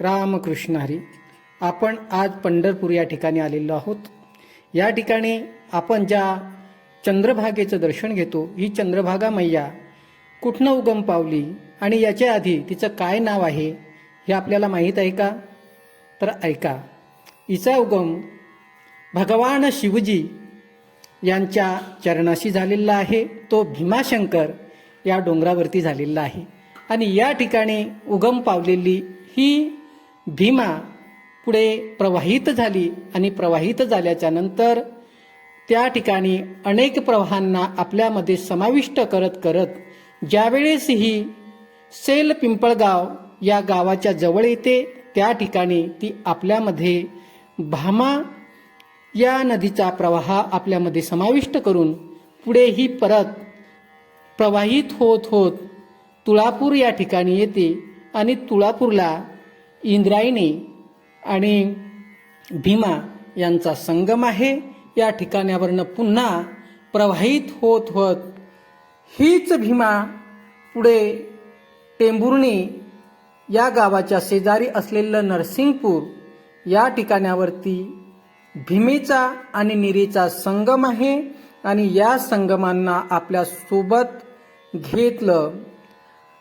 रामकृष्ण हरी. आपण आज पंढरपूर या ठिकाणी आलेलो आहोत. या ठिकाणी आपण ज्या चंद्रभागेचं दर्शन घेतो ही चंद्रभागा मैया कुठनं उगम पावली आणि याच्या आधी तिचं काय नाव आहे हे आपल्याला माहीत आहे का? तर ऐका. हिचा उगम भगवान शिवजी यांच्या चरणाशी झालेला आहे. तो भीमाशंकर या डोंगरावरती झालेला आहे. आणि या ठिकाणी उगम पावलेली ही भीमा पुढे प्रवाहित झाली आणि प्रवाहित झाल्याच्यानंतर त्या ठिकाणी अनेक प्रवाहांना आपल्यामध्ये समाविष्ट करत करत ज्यावेळेस ही सेल पिंपळगाव या गावाच्या जवळ येते त्या ठिकाणी ती आपल्यामध्ये भामा या नदीचा प्रवाह आपल्यामध्ये समाविष्ट करून पुढे ही परत प्रवाहित होत होत तुळापूर या ठिकाणी येते आणि तुळापूरला इंद्रायणी आणि भीमा यांचा संगम आहे. या ठिकाणावरनं पुन्हा प्रवाहित होत होत हीच भीमा पुढे टेंभुर्णी या गावाच्या शेजारी असलेलं नरसिंगपूर या ठिकाणावरती भीमेचा आणि निरीचा संगम आहे. आणि या संगमांना आपल्यासोबत घेतलं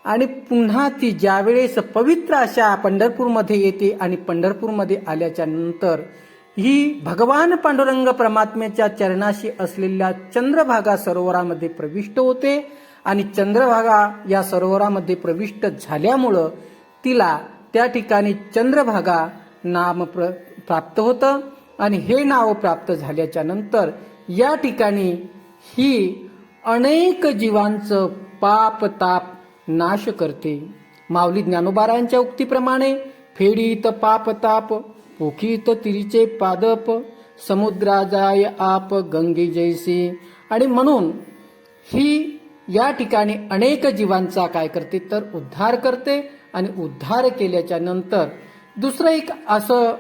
आणि पुन्हा ती ज्यावेळेस पवित्र अशा पंढरपूरमध्ये येते आणि पंढरपूरमध्ये आल्याच्यानंतर ही भगवान पांडुरंग परमात्म्याच्या चरणाशी असलेल्या चंद्रभागा सरोवरामध्ये प्रविष्ट होते आणि चंद्रभागा या सरोवरामध्ये प्रविष्ट झाल्यामुळं तिला त्या ठिकाणी चंद्रभागा नाम प्र प्राप्त होतं आणि हे नाव प्राप्त झाल्याच्यानंतर या ठिकाणी ही अनेक जीवांचं पाप ताप नाश करते. माऊली ज्ञानोबारायांच्या उक्तीप्रमाणे फेडीत पाप ताप पोखीत तिरीचे पादप समुद्रा जाय आप गंगे जैसे. आणि म्हणून ही या ठिकाणी अनेक जीवांचा काय करते तर उद्धार करते आणि उद्धार केल्याच्यानंतर दुसरं एक असं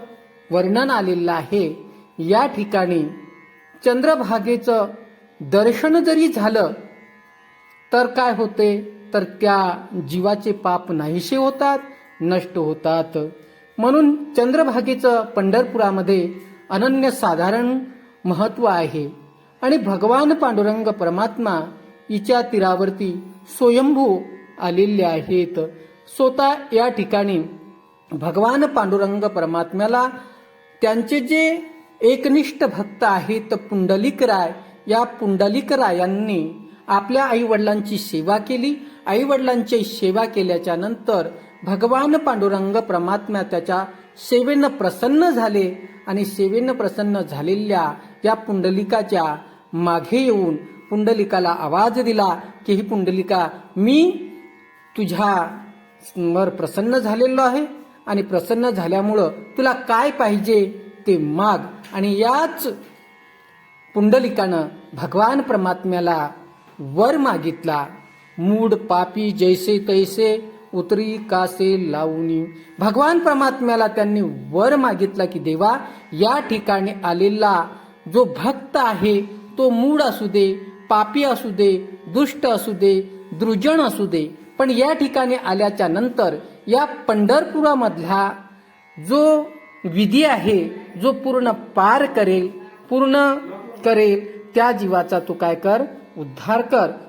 वर्णन आलेलं आहे. या ठिकाणी चंद्रभागेचं दर्शन जरी झालं तर काय होते? तर त्या जीवाचे पाप नाहीसे होतात नष्ट होतात. म्हणून चंद्रभागेचं पंढरपुरामध्ये अनन्य साधारण महत्त्व आहे. आणि भगवान पांडुरंग परमात्मा हिच्या तीरावरती स्वयंभू आलेले आहेत. स्वतः या ठिकाणी भगवान पांडुरंग परमात्म्याला त्यांचे जे एकनिष्ठ भक्त आहेत पुंडलिक राय या पुंडलिक रायांनी आपल्या आईवडिलांची सेवा केली. आईवडिलांची सेवा केल्याच्यानंतर भगवान पांडुरंग परमात्म्या त्याच्या सेवेनं प्रसन्न झाले आणि सेवेनं प्रसन्न झालेल्या या पुंडलिकाच्या मागे येऊन पुंडलिकाला आवाज दिला की ही पुंडलिका मी तुझ्या वर प्रसन्न झालेलो आहे आणि प्रसन्न झाल्यामुळं तुला काय पाहिजे ते माग. आणि याच पुंडलिकानं भगवान परमात्म्याला वर मागितला. मूड पापी जैसे तैसे उतरी कासे लावणी भगवान परमात्म्याला त्यांनी वर मागितला की देवा या ठिकाणी आलेला जो भक्त आहे तो मूड असू दे पापी असू दे दुष्ट असू दे दृजण असू दे पण या ठिकाणी आल्याच्यानंतर या पंढरपुरामधला जो विधी आहे जो पूर्ण पार करेल पूर्ण करेल त्या जीवाचा तू काय कर? उद्धार कर